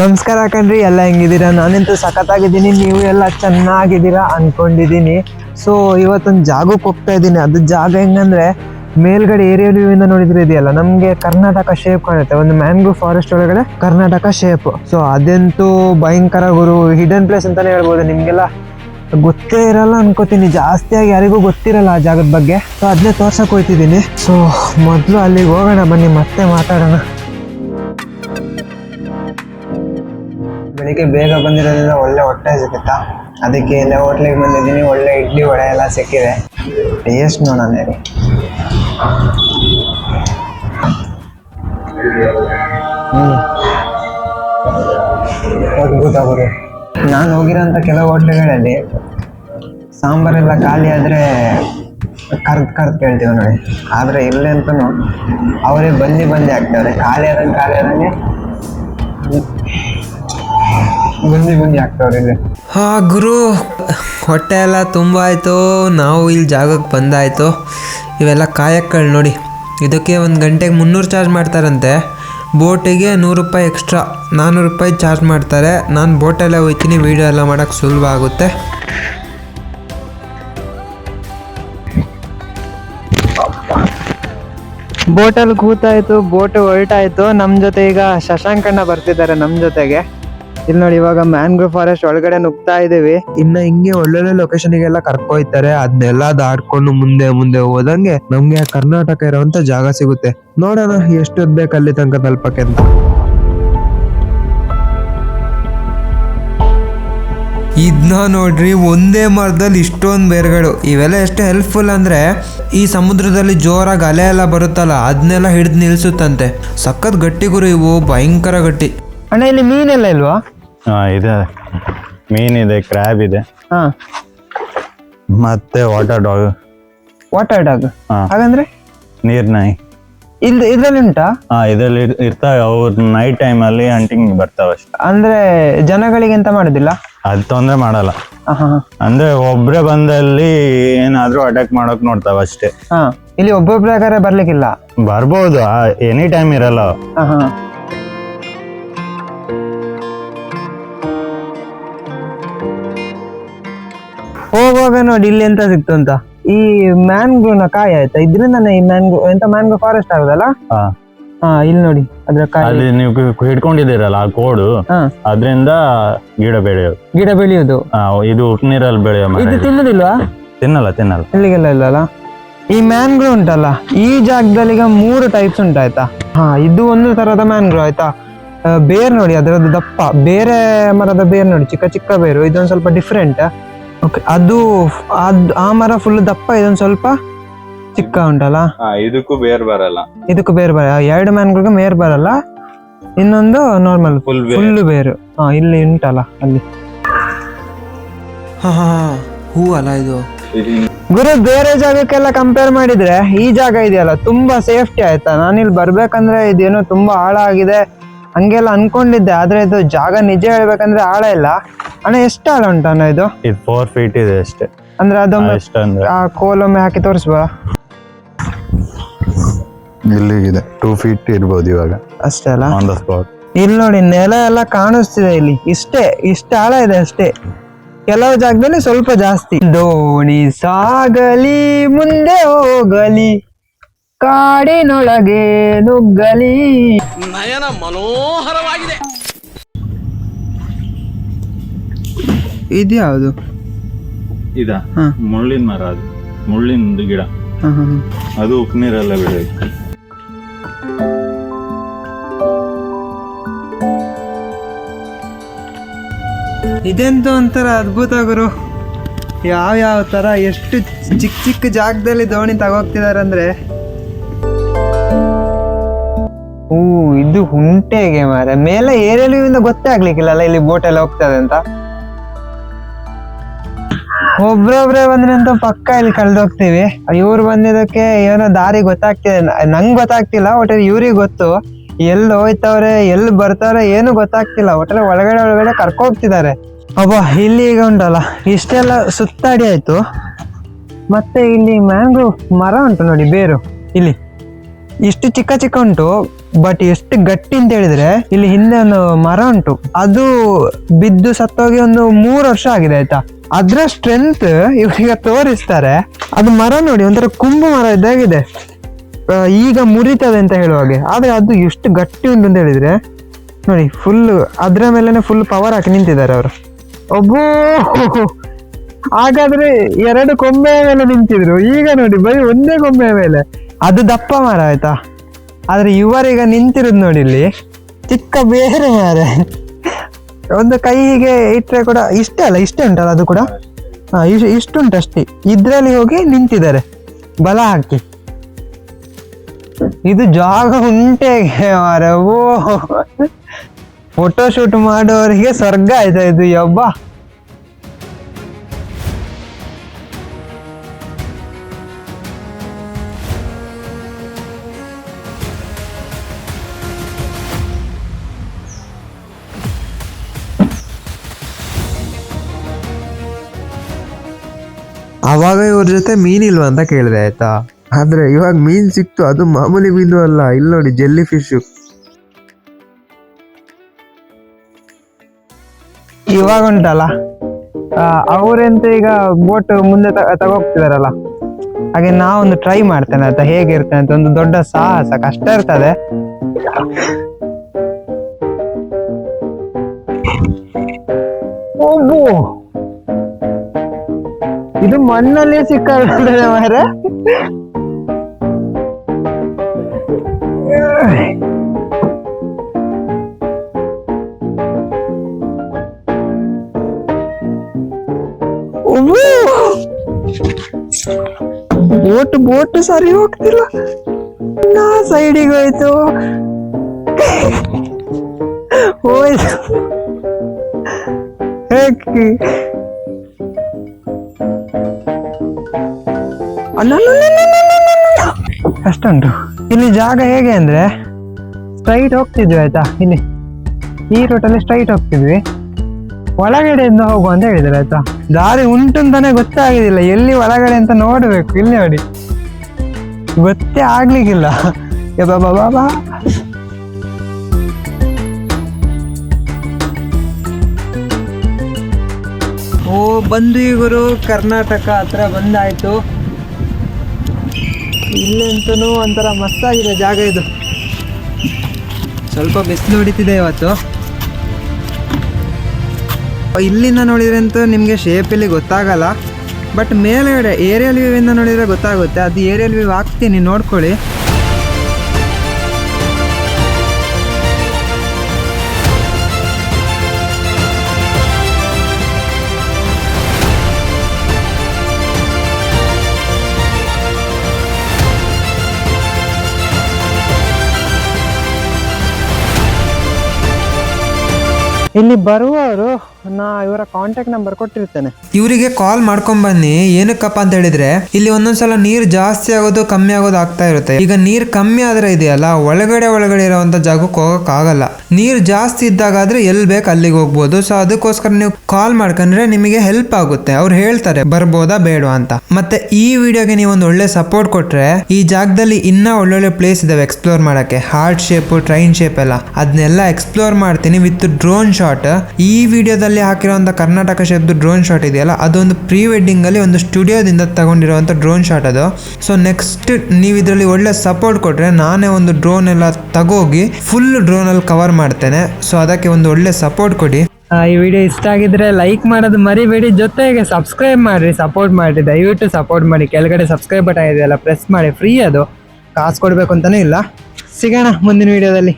ನಮಸ್ಕಾರ ಕಣ್ರಿ, ಎಲ್ಲ ಹೆಂಗಿದ್ದೀರಾ? ನಾನಂತೂ ಸಖತ್ತಾಗಿದ್ದೀನಿ, ನೀವು ಎಲ್ಲ ಚೆನ್ನಾಗಿದ್ದೀರಾ ಅಂದ್ಕೊಂಡಿದ್ದೀನಿ ಸೊ ಇವತ್ತೊಂದು ಜಾಗಕ್ಕೆ ಹೋಗ್ತಾ ಇದ್ದೀನಿ. ಅದು ಜಾಗ ಹೆಂಗಂದ್ರೆ, ಮೇಲ್ಗಡೆ ಏರಿಯಾ ವ್ಯೂ ಇಂದ ನೋಡಿದ್ರೆ ಇದೆಯಲ್ಲ, ನಮಗೆ ಕರ್ನಾಟಕ ಶೇಪ್ ಕಾಣುತ್ತೆ. ಒಂದು ಮ್ಯಾಂಗ್ರೋ ಫಾರೆಸ್ಟ್ ಒಳಗಡೆ ಕರ್ನಾಟಕ ಶೇಪ್ ಸೊ ಅದಂತೂ ಭಯಂಕರ ಗುರು. ಹಿಡನ್ ಪ್ಲೇಸ್ ಅಂತಾನೆ ಹೇಳ್ಬೋದು. ನಿಮಗೆಲ್ಲ ಗೊತ್ತೇ ಇರಲ್ಲ ಅನ್ಕೋತೀನಿ. ಜಾಸ್ತಿಯಾಗಿ ಯಾರಿಗೂ ಗೊತ್ತಿರಲ್ಲ ಆ ಜಾಗದ ಬಗ್ಗೆ. ಸೊ ಅದನ್ನೇ ತೋರ್ಸಕ್ಕೆ ಹೋಗ್ತಿದ್ದೀನಿ ಸೊ ಮೊದಲು ಅಲ್ಲಿಗೆ ಹೋಗೋಣ, ಬನ್ನಿ, ಮತ್ತೆ ಮಾತಾಡೋಣ. ಬೆಳಿಗ್ಗೆ ಬೇಗ ಬಂದಿರೋದ್ರಿಂದ ಒಳ್ಳೆ ಹೊಟ್ಟೆ ಸಿಗುತ್ತಾ? ಅದಕ್ಕೆ ಎಲ್ಲ ಹೋಟ್ಲಿಗೆ ಬಂದಿದ್ದೀನಿ, ಒಳ್ಳೆ ಇಡ್ಲಿ ವಡೆ ಎಲ್ಲ ಸಿಕ್ಕಿದೆ. ಟೇಸ್ಟ್ ನೋಡೋಣ ರೀ ಅದ್ಭುತ ಅವರು ನಾನು ಹೋಗಿರೋಂಥ ಕೆಲವು ಹೋಟ್ಲುಗಳಲ್ಲಿ ಸಾಂಬಾರೆಲ್ಲ ಖಾಲಿ ಆದರೆ ಕರ್ದು ಕರ್ದು ಕೇಳ್ತೀವಿ ನೋಡಿ. ಆದರೆ ಇಲ್ಲೇ ಅಂತೂ ಅವರೇ ಬಂದು ಬಂದು ಹಾಕ್ತಾರೆ ಖಾಲಿ ಆದಂಗೆ ಖಾಲಿ ಆದಂಗೆ. ಇಲ್ಲಿ. ಹಾ ಗುರು. ಹೊಟ್ಟೆ ಎಲ್ಲ ತುಂಬ ಆಯಿತು. ನಾವು ಇಲ್ಲಿ ಜಾಗಕ್ಕೆ ಬಂದಾಯಿತು. ಇವೆಲ್ಲ ಕಾಯಕ್ಕಳು ನೋಡಿ. ಇದಕ್ಕೆ ಒಂದು ಗಂಟೆಗೆ ಮುನ್ನೂರು ಚಾರ್ಜ್ ಮಾಡ್ತಾರಂತೆ. ಬೋಟಿಗೆ ನೂರು ರೂಪಾಯಿ ಎಕ್ಸ್ಟ್ರಾ. ನಾನ್ನೂರು ರೂಪಾಯಿ ಚಾರ್ಜ್ ಮಾಡ್ತಾರೆ. ನಾನು ಬೋಟಲ್ಲೇ ಹೋಗ್ತೀನಿ ವೀಡಿಯೋ ಎಲ್ಲ ಮಾಡೋಕ್ಕೆ ಸುಲಭ ಆಗುತ್ತೆ. ಬೋಟಲ್ಲಿ ಕೂತಾಯ್ತು. ಬೋಟ್ ಹೊರಟಾಯ್ತು. ನಮ್ಮ ಜೊತೆ ಈಗ ಶಶಾಂಕಣ್ಣ ಬರ್ತಿದ್ದಾರೆ ನಮ್ಮ ಜೊತೆಗೆ. ಇಲ್ಲಿ ನೋಡಿ ಇವಾಗ ಮ್ಯಾಂಗ್ರೋವ್ ಫಾರೆಸ್ಟ್ ಒಳಗಡೆ ನುಗ್ತಾ ಇದೀವಿ ಇನ್ನ ಹಿಂಗೆ ಒಳ್ಳೊಳ್ಳೆ ಲೊಕೇಶನ್ಗೆಲ್ಲ ಕರ್ಕೊಯ್ತಾರೆ. ಅದನ್ನೆಲ್ಲ ದಾಟ್ಕೊಂಡು ಮುಂದೆ ಮುಂದೆ ಹೋದಂಗೆ ನಮ್ಗೆ ಕರ್ನಾಟಕ ಇರುವಂತ ಜಾಗ ಸಿಗುತ್ತೆ. ನೋಡೋಣ ಎಷ್ಟು ಬೇಕು ಅಲ್ಲಿ ತನಕ ತಲುಪಕ್ಕೆ ಅಂತ. ಇದನ್ನ ನೋಡ್ರಿ ಒಂದೇ ಮರದಲ್ಲಿ ಇಷ್ಟೊಂದು ಬೇರ್ಗಳು. ಇವೆಲ್ಲ ಎಷ್ಟು ಹೆಲ್ಪ್ಫುಲ್ ಅಂದ್ರೆ ಈ ಸಮುದ್ರದಲ್ಲಿ ಜೋರಾಗಿ ಅಲೆ ಎಲ್ಲ ಬರುತ್ತಲ್ಲ ಅದನ್ನೆಲ್ಲ ಹಿಡಿದು ನಿಲ್ಸುತ್ತಂತೆ. ಸಖತ್ ಗಟ್ಟಿ ಗುರು ಇವು ಭಯಂಕರ ಗಟ್ಟಿ. ಅಣ್ಣ ಇಲ್ಲಿ ಮೀನೆಲ್ಲ ಇಲ್ವಾ? ಹಾ ಇದೆ. ಮೀನಿದೆ ಕ್ರ್ಯಾಬ್ ಇದೆ. ಹಾ. ಮತ್ತೆ ವಾಟರ್ ಡಾಗ್ ವಾಟರ್ ಡಾಗ್ ಹಾ. ಹಾಗಂದ್ರೆ? ನೀರ್ನಾಯಿ ಇಲ್ ಇದ್ರಲ್ಲಿ ಉಂಟಾ? ಹಾ ಇದ್ರಲ್ಲಿ ಇರ್- ಇರ್ತಾವೆ. ಅವ್ರ ನೈಟ್ ಟೈಮ್ ಅಲ್ಲಿ ಹಂಟಿಂಗ್ ಬರ್ತಾವ ಅಷ್ಟೇ. ಅಂದ್ರೆ ಜನಗಳಿಗೆ ಎಂತ ಮಾಡೋದಿಲ್ಲ? ಅದು ತೊಂದ್ರೆ ಮಾಡಲ್ಲ. ಹಾ ಹಾ ಅಂದ್ರೆ ಒಬ್ರೇ ಬಂದಲ್ಲಿ ಏನಾದ್ರೂ ಅಟ್ಯಾಕ್ ಮಾಡಕ್ ನೋಡ್ತಾವ ಅಷ್ಟೇ. ಹಾ. ಇಲ್ಲಿ ಒಬ್ಬೊಬ್ಬರಾಗಾರೆ ಬರ್ಲಿಕ್ಕಿಲ್ಲ? ಬರ್ಬೋದು. ಎನಿ ಟೈಮ್ ಇರಲ್ಲ. ಹಾ ಹಾ ಹೋಗುವಾಗ ನೋಡಿ ಇಲ್ಲಿ ಎಂತ ಸಿಕ್ತು ಅಂತ. ಈ ಮ್ಯಾಂಗ್ರೋನ ಕಾಯಿ ಆಯ್ತಾ? ಇದ್ರಿಂದಾನೆ ಈ ಮ್ಯಾಂಗ್ರೋ ಎಂತ ಮ್ಯಾಂಗ್ರೋ ಫಾರೆಸ್ಟ್ ಆಗುದಲ್ಲ? ಹಾ. ಹಾ ಇಲ್ಲಿ ನೋಡಿ ಅದ್ರ ಕಾಯಿ. ಅಲ್ಲಿ ನೀವು ಕು- ಹಿಡ್ಕೊಂಡಿದ್ದೀರಲ್ಲ ಆ ಕೋಡು? ಹಾ. ಅದ್ರಿಂದ ಗಿಡ ಬೆಳೆಯೋದು ಗಿಡ ಬೆಳೆಯೋದು. ಆ ಇದು ಉಪ್ನೀರಲ್ಲಿ ಬೆಳೆಯೋ ಮರ ಇದು ಇದು. ತಿನ್ನುದಿಲ್ವಾ? ತಿನ್ನಲ್ಲ ತಿನ್ನಲ್ಲ. ಇಲ್ಲಿಗೆಲ್ಲ ಇಲ್ಲಲ್ಲ ಈ ಮ್ಯಾಂಗ್ರೋ ಉಂಟಲ್ಲ ಈ ಜಾಗದಲ್ಲಿ ಈಗ ಮೂರು ಟೈಪ್ಸ್ ಉಂಟಾಯ್ತಾ? ಹಾ ಇದು ಒಂದು ತರದ ಮ್ಯಾಂಗ್ರೋ ಆಯ್ತಾ? ಆ, ಬೇರ್ ನೋಡಿ ಅದರದ್ದು ದಪ್ಪ. ಬೇರೆ ಮರದ ಬೇರ್ ನೋಡಿ ಚಿಕ್ಕ ಚಿಕ್ಕ ಬೇರು. ಇದೊಂದು ಸ್ವಲ್ಪ ಡಿಫ್ರೆಂಟ್ ಓಕೆ ಅದು ಅದ್ ಆ ಮರ ಫುಲ್ ದಪ್ಪ ಇದೊಂದು ಸ್ವಲ್ಪ ಚಿಕ್ಕ ಉಂಟಲ್ಲ? ಇದಕ್ಕೂ ಬೇರ್ ಬರಲ್ಲ. ಇದಕ್ಕೂ ಬೇರೆ ಬರ ಎರಡು ಮ್ಯಾನ್ಗಳಿಗೆ ಮೇರ್ ಬರಲ್ಲ. ಇನ್ನೊಂದು ನಾರ್ಮಲ್ ಫುಲ್ ಫುಲ್ ಬೇರು. ಹಾ ಇಲ್ಲಿ ಉಂಟಲ್ಲ ಅಲ್ಲಿ. ಹಾ ಹಾ ಹೂ ಅಲ್ಲ ಇದು? ಗುರು ಬೇರೆ ಜಾಗಕ್ಕೆಲ್ಲ ಕಂಪೇರ್ ಮಾಡಿದ್ರೆ ಈ ಜಾಗ ಇದೆಯಲ್ಲ ತುಂಬಾ ಸೇಫ್ಟಿ ಆಯ್ತಾ? ನಾನಿಲ್ಲಿ ಬರ್ಬೇಕಂದ್ರೆ ಇದೇನೋ ತುಂಬಾ ಆಳ ಆಗಿದೆ ಹಂಗೆಲ್ಲ ಅನ್ಕೊಂಡಿದ್ದೆ ಆದ್ರೆ ಇದು ಜಾಗ ನಿಜ ಹೇಳ್ಬೇಕಂದ್ರೆ ಆಳ ಇಲ್ಲ. ಅಣ್ಣ ಎಷ್ಟು ಆಳ ಉಂಟಣ್ಣ ಇದು? ಇದು ಫೋರ್ ಫೀಟ್ ಇದೆ ಅಷ್ಟೇ. ಅಂದ್ರೆ ಅದೊಮ್ಮೆ ಎಷ್ಟಂದ್ರೆ ಆ ಕೋಲೊಮ್ಮೆ ಹಾಕಿ ತೋರಿಸ್ಬಾ ಇಲ್ಲಿಗಿದೆ. ಟೂ ಫೀಟ್ ಇರ್ಬೋದು ಇವಾಗ. ಅಷ್ಟೇ ಅಲ್ಲ? ಆನ್ ದ ಸ್ಪಾಟ್ ಇಲ್ಲಿ ನೋಡಿ ನೆಲ ಎಲ್ಲ ಕಾಣಿಸ್ತಿದೆ ಇಲ್ಲಿ. ಇಷ್ಟೇ ಇಷ್ಟ ಆಳ ಇದೆ ಅಷ್ಟೇ. ಕೆಲವು ಜಾಗದಲ್ಲಿ ಸ್ವಲ್ಪ ಜಾಸ್ತಿ. ದೋಣಿ ಸಾಗಲಿ ಮುಂದೆ ಹೋಗಲಿ. ಕಾಡಿನೊಳಗೆ ನುಗ್ಗಲಿ. ನಯನ ಮನೋಹರವಾಗಿದೆ. ಇದ್ಯಾವುದು? ಇದ ಹಾ. ಮುಳ್ಳಿನ ಮರ ಅದು. ಮುಳ್ಳಿನ ಗಿಡ. ಅದು ಉಪ್ನೀರಲ್ಲೇ ಬೆಳೆಯುತ್ತೆ ಇದೆಂತ ಒಂಥರ ಅದ್ಭುತ ಗುರು. ಯಾವ ಯಾವ ತರ ಎಷ್ಟು ಚಿಕ್ಕ ಚಿಕ್ಕ ಜಾಗದಲ್ಲಿ ದೋಣಿ ತಗೋಗ್ತಿದಾರೆ ಅಂದ್ರೆ ಓ ಇದು ಹುಂಟೆಗೆ ಮಾರ. ಮೇಲೆ ಏರಿಯಲಿಂದ ಗೊತ್ತೇ ಆಗ್ಲಿಕ್ಕಿಲ್ಲಲ್ಲ ಇಲ್ಲಿ ಬೋಟ್ ಎಲ್ಲ ಹೋಗ್ತದೆ ಅಂತ? ಒಬ್ರೊಬ್ರೆ ಬಂದ್ರೆ ಅಂತ ಪಕ್ಕ ಇಲ್ಲಿ ಕಳ್ದೋಗ್ತೀವಿ ಇವ್ರು ಬಂದಿದ್ದಕ್ಕೆ ಏನೋ ದಾರಿ ಗೊತ್ತಾಗ್ತಿದೆ. ನಂಗ್ ಗೊತ್ತಾಗ್ತಿಲ್ಲ ಒಟ್ಟಲ್ಲಿ ಇವ್ರಿಗೆ ಗೊತ್ತು. ಎಲ್ಲಿ ಹೋಯ್ತವ್ರೆ ಎಲ್ಲಿ ಬರ್ತಾರೆ ಏನು ಗೊತ್ತಾಗ್ತಿಲ್ಲ. ಒಟ್ಟಲ್ಲಿ ಒಳಗಡೆ ಒಳಗಡೆ ಕರ್ಕೋಗ್ತಿದ್ದಾರೆ ಅಬ್ಬಾ, ಇಲ್ಲಿ ಈಗ ಉಂಟಲ್ಲ, ಇಷ್ಟೆಲ್ಲ ಸುತ್ತಾಡಿ ಆಯ್ತು. ಮತ್ತೆ ಇಲ್ಲಿ ಮ್ಯಾಂಗ್ರೋವ್ ಮರ ಉಂಟು ನೋಡಿ, ಬೇರು. ಇಲ್ಲಿ. ಇಷ್ಟು ಚಿಕ್ಕ ಚಿಕ್ಕ ಉಂಟು ಬಟ್ ಎಷ್ಟು ಗಟ್ಟಿ ಅಂತ ಹೇಳಿದ್ರೆ ಇಲ್ಲಿ ಹಿಂದೆ ಒಂದು ಮರ ಉಂಟು. ಅದು ಬಿದ್ದು ಸತ್ತೋಗಿ ಒಂದು ಮೂರು ವರ್ಷ ಆಗಿದೆ ಆಯ್ತಾ? ಅದ್ರ ಸ್ಟ್ರೆಂತ್ ಇವಾಗ ತೋರಿಸ್ತಾರೆ. ಅದು ಮರ ನೋಡಿ, ಒಂಥರ ಕುಂಬು ಮರ ಇದ್ದಾಗಿದೆ ಈಗ ಮುರಿತದೆ ಅಂತ ಹೇಳುವ ಹಾಗೆ. ಆದ್ರೆ ಅದು ಎಷ್ಟು ಗಟ್ಟಿ ಉಂಟು ಅಂತ ಹೇಳಿದ್ರೆ, ನೋಡಿ ಫುಲ್ ಅದ್ರ ಮೇಲೇ ಫುಲ್ ಪವರ್ ಹಾಕಿ ನಿಂತಿದ್ದಾರೆ ಅವರು. ಒಬ್ಬೋ ಹಾಗಾದ್ರೆ ಎರಡು ಕೊಂಬೆಯ ಮೇಲೆ ನಿಂತಿದ್ರು. ಈಗ ನೋಡಿ, ಬರೀ ಒಂದೇ ಕೊಂಬೆಯ ಮೇಲೆ. ಅದು ದಪ್ಪ ಮರ ಆಯ್ತಾ? ಆದರೆ ಇವರೀಗ ನಿಂತಿರೋದು ನೋಡಿ ಇಲ್ಲಿ, ಚಿಕ್ಕ ಬೇರೆ ಮರ. ಒಂದು ಕೈಗೆ ಇಟ್ಟರೆ ಕೂಡ ಇಷ್ಟೇ ಅಲ್ಲ, ಇಷ್ಟೇ ಉಂಟಲ್ಲ ಅದು ಕೂಡ? ಹಾಂ ಇಷ್ಟು ಇಷ್ಟುಂಟು ಅಷ್ಟೇ. ಇದರಲ್ಲಿ ಹೋಗಿ ನಿಂತಿದ್ದಾರೆ. ಬಲ ಹಾಕಿ. ಇದು ಜಾಗ ಉಂಟೆ ಮಾರ. ಓ ಫೋಟೋ ಶೂಟ್ ಮಾಡೋರಿಗೆ ಸ್ವರ್ಗ ಆಯ್ತಾ ಇದು, ಯಬ್ಬ? ಅವಾಗ ಇವ್ರ ಜೊತೆ ಮೀನಿಲ್ವಾ ಅಂತ ಕೇಳಿದೆ ಆಯ್ತಾ? ಆದ್ರೆ ಇವಾಗ ಮೀನ್ ಸಿಕ್ತು ಅದು ಮಾಮೂಲಿ ಮೀನು ಅಲ್ಲ ಇಲ್ಲಿ ನೋಡಿ ಜೆಲ್ಲಿ ಫಿಶ್. ಇವಾಗ ಉಂಟಲ್ಲ? ಆ, ಅವ್ರೆಂತ ಈಗ ಬೋಟ್ ಮುಂದೆ ತಗೋಗ್ತಿದಾರಲ್ಲ? ಹಾಗೆ ನಾವೊಂದು ಟ್ರೈ ಮಾಡ್ತೇನೆ ಆಯ್ತಾ? ಹೇಗಿರ್ತೇನೆ ಅಂತ ಒಂದು ದೊಡ್ಡ ಸಾಹಸ ಕಷ್ಟ ಇರ್ತದೆ. ಓಹೋ! ಇದು ಮಣ್ಣಲ್ಲಿ ಸಿಕ್ಕಾಗ್ತದೆ ಮಾರ? ಬೋಟ್ ಬೋಟ್ ಸರಿ ಹೋಗ್ತಿಲ್ಲ. ನಾ ಸೈಡಿಗೆ ಹೋಯ್ತು. ಹೋಯ್ತು. ಕಷ್ಟ ಉಂಟು ಇಲ್ಲಿ ಜಾಗ ಹೇಗೆ ಅಂದ್ರೆ ಸ್ಟ್ರೈಟ್ ಹೋಗ್ತಿದ್ವಿ ಆಯ್ತಾ? ಇಲ್ಲಿ ಈ ರೂಟಲ್ಲಿ ಸ್ಟ್ರೈಟ್ ಹೋಗ್ತಿದ್ವಿ. ಒಳಗಡೆಯಿಂದ ಹೋಗುವ ಅಂತ ಹೇಳಿದ್ದಾರೆ ಆಯ್ತಾ? ದಾರಿ ಉಂಟು ಅಂತಾನೆ ಗೊತ್ತಾಗಿದಿಲ್ಲ. ಎಲ್ಲಿ ಒಳಗಡೆ ಅಂತ ನೋಡಬೇಕು. ಇಲ್ಲಿ ನೋಡಿ. ಗೊತ್ತೇ ಆಗ್ಲಿಕ್ಕಿಲ್ಲ. ಬಾಬಾ ಓ ಬಂದು ಇವರು ಕರ್ನಾಟಕ ಹತ್ರ ಬಂದಾಯ್ತು. ಇಲ್ಲಂತೂ ಒಂಥರ ಮಸ್ತಾಗಿದೆ ಜಾಗ ಇದು. ಸ್ವಲ್ಪ ಬಿಸಿಲು ಹೊಡಿತಿದೆ ಇವತ್ತು. ಇಲ್ಲಿಂದ ನೋಡಿದ್ರೆ ಅಂತೂ ನಿಮಗೆ ಶೇಪಲ್ಲಿ ಗೊತ್ತಾಗಲ್ಲ. ಬಟ್ ಮೇಲ್ಗಡೆ ಏರಿಯಲ್ ವ್ಯೂವಿಂದ ನೋಡಿದರೆ ಗೊತ್ತಾಗುತ್ತೆ. ಅದು ಏರಿಯಲ್ ವ್ಯೂ ಹಾಕ್ತೀನಿ, ನೋಡ್ಕೊಳ್ಳಿ. ಇಲ್ಲಿ ಬರುವವರು ನಾ ಇವರ ಕಾಂಟ್ಯಾಕ್ಟ್ ನಂಬರ್ ಕೊಟ್ಟಿರ್ತೇನೆ. ಇವರಿಗೆ ಕಾಲ್ ಮಾಡ್ಕೊಂಡ್ ಬನ್ನಿ. ಏನಕ್ಕಪ್ಪ ಅಂತ ಹೇಳಿದ್ರೆ, ಇಲ್ಲಿ ಒಂದೊಂದ್ಸಲ ನೀರ್ ಜಾಸ್ತಿ ಆಗೋದು ಕಮ್ಮಿ ಆಗೋದು ಆಗ್ತಾ ಇರುತ್ತೆ. ಈಗ ನೀರ್ ಕಮ್ಮಿ ಆದ್ರೆ ಇದೆಯಲ್ಲ, ಒಳಗಡೆ ಒಳಗಡೆ ಇರೋವಂಥ ಜಾಗಕ್ಕೆ ಹೋಗಕ್ ಆಗಲ್ಲ. ನೀರ್ ಜಾಸ್ತಿ ಇದ್ದಾಗಾದ್ರೆ ಎಲ್ ಬೇಕು ಅಲ್ಲಿಗೆ ಹೋಗ್ಬೋದು. ಸೊ ಅದಕ್ಕೋಸ್ಕರ ನೀವು ಕಾಲ್ ಮಾಡ್ಕೊಂಡ್ರೆ ನಿಮಗೆ ಹೆಲ್ಪ್ ಆಗುತ್ತೆ. ಅವ್ರು ಹೇಳ್ತಾರೆ, ಬರ್ಬೋದಾ ಬೇಡ ಅಂತ. ಮತ್ತೆ ಈ ವಿಡಿಯೋಗೆ ನೀವು ಒಂದು ಒಳ್ಳೆ ಸಪೋರ್ಟ್ ಕೊಟ್ರೆ, ಈ ಜಾಗದಲ್ಲಿ ಇನ್ನ ಒಳ್ಳೊಳ್ಳೆ ಪ್ಲೇಸ್ ಇದಾವೆ ಎಕ್ಸ್ಪ್ಲೋರ್ ಮಾಡಕ್ಕೆ. ಹಾರ್ಟ್ ಶೇಪ್ ಟ್ರೈನ್ ಶೇಪ್ ಎಲ್ಲ. ಅದನ್ನೆಲ್ಲ ಎಕ್ಸ್ಪ್ಲೋರ್ ಮಾಡ್ತೀನಿ ವಿತ್ ಡ್ರೋನ್ ಶಾಟ್ ಈ ವಿಡಿಯೋದಲ್ಲಿ ಹಾಕಿರುವಂತ ಕರ್ನಾಟಕ ಶೇಪ್ದು ಡ್ರೋನ್ ಶಾಟ್ ಇದೆಯಲ್ಲ, ಅದೊಂದು ಪ್ರೀ ವೆಡ್ಡಿಂಗ್ ಅಲ್ಲಿ ಒಂದು ಸ್ಟುಡಿಯೋದಿಂದ ತಗೊಂಡಿರುವಂತ ಡ್ರೋನ್ ಶಾಟ್ ಅದು. ಸೊ ನೆಕ್ಸ್ಟ್ ನೀವು ಇದರಲ್ಲಿ ಒಳ್ಳೆ ಸಪೋರ್ಟ್ ಕೊಟ್ರೆ ನಾನೇ ಒಂದು ಡ್ರೋನ್ ಎಲ್ಲ ತಗೋಗಿ ಫುಲ್ ಡ್ರೋನಲ್ಲಿ ಕವರ್ ಮಾಡ್ತೇನೆ. ಸೊ ಅದಕ್ಕೆ ಒಂದು ಒಳ್ಳೆ ಸಪೋರ್ಟ್ ಕೊಡಿ. ಈ ವಿಡಿಯೋ ಇಷ್ಟ ಆಗಿದ್ರೆ ಲೈಕ್ ಮಾಡೋದು ಮರಿಬೇಡಿ. ಜೊತೆಗೆ ಸಬ್ಸ್ಕ್ರೈಬ್ ಮಾಡಿ ಸಪೋರ್ಟ್ ಮಾಡಿ ದಯವಿಟ್ಟು ಸಪೋರ್ಟ್ ಮಾಡಿ. ಕೆಳಗಡೆ ಸಬ್ಸ್ಕ್ರೈಬ್ ಬಟನ್ ಇದೆಯಲ್ಲ ಪ್ರೆಸ್ ಮಾಡಿ. ಫ್ರೀ ಅದು. ಕಾಸು ಕೊಡಬೇಕು ಅಂತಾನೂ ಇಲ್ಲ. ಸಿಗೋಣ ಮುಂದಿನ ವಿಡಿಯೋದಲ್ಲಿ